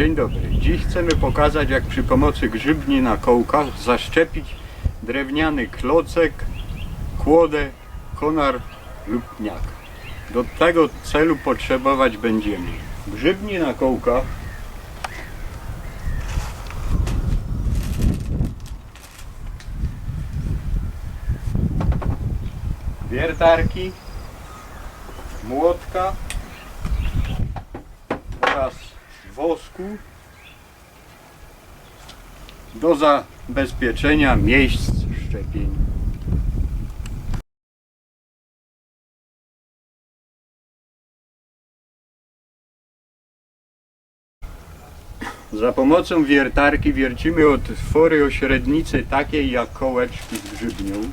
Dzień dobry. Dziś chcemy pokazać jak przy pomocy grzybni na kołkach zaszczepić drewniany klocek, kłodę, konar lub pniak. Do tego celu potrzebować będziemy grzybni na kołkach, wiertarki, młotka oraz wosku do zabezpieczenia miejsc szczepień. Za pomocą wiertarki wiercimy otwory o średnicy takiej jak kołeczki z grzybnią.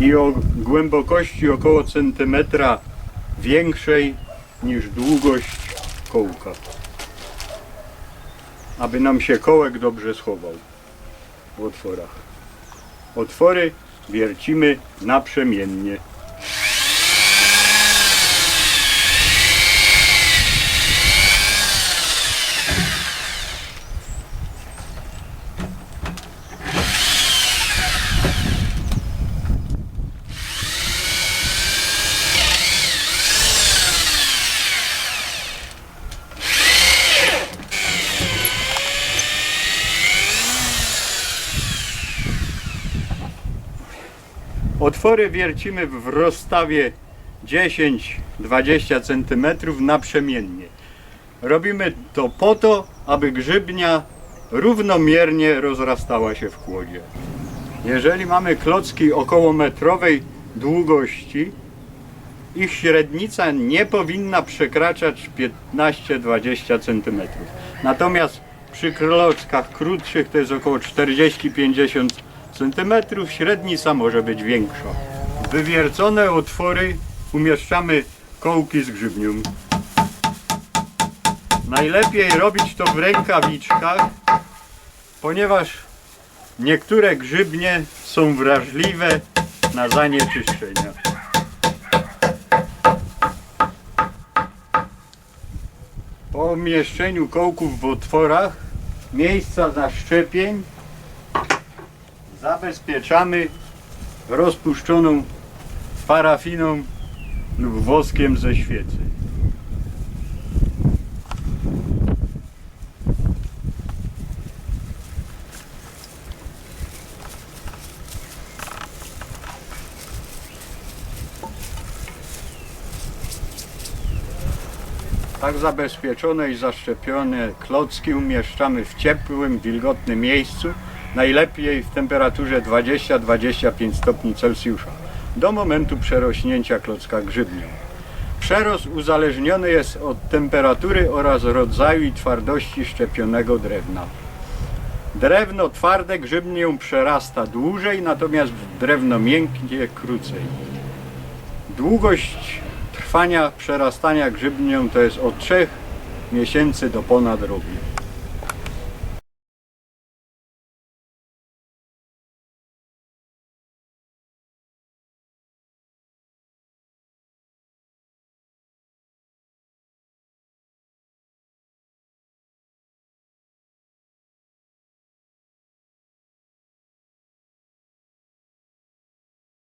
I o głębokości około centymetra większej niż długość kołka. Aby nam się kołek dobrze schował w otworach. Otwory wiercimy naprzemiennie. Otwory wiercimy w rozstawie 10-20 cm naprzemiennie. Robimy to po to, aby grzybnia równomiernie rozrastała się w kłodzie. Jeżeli mamy klocki około metrowej długości, ich średnica nie powinna przekraczać 15-20 cm. Natomiast przy klockach krótszych to jest około 40-50 cm, średnica może być większa. W wywiercone otwory umieszczamy kołki z grzybnią. Najlepiej robić to w rękawiczkach, ponieważ niektóre grzybnie są wrażliwe na zanieczyszczenia. Po umieszczeniu kołków w otworach miejsca zaszczepień zabezpieczamy rozpuszczoną parafiną lub woskiem ze świecy. Tak zabezpieczone i zaszczepione klocki umieszczamy w ciepłym, wilgotnym miejscu, najlepiej w temperaturze 20-25 stopni Celsjusza, do momentu przerośnięcia klocka grzybnią. Przerost uzależniony jest od temperatury oraz rodzaju i twardości szczepionego drewna. Drewno twarde grzybnią przerasta dłużej, natomiast drewno miękkie krócej. Długość trwania przerastania grzybnią to jest od 3 miesięcy do ponad roku.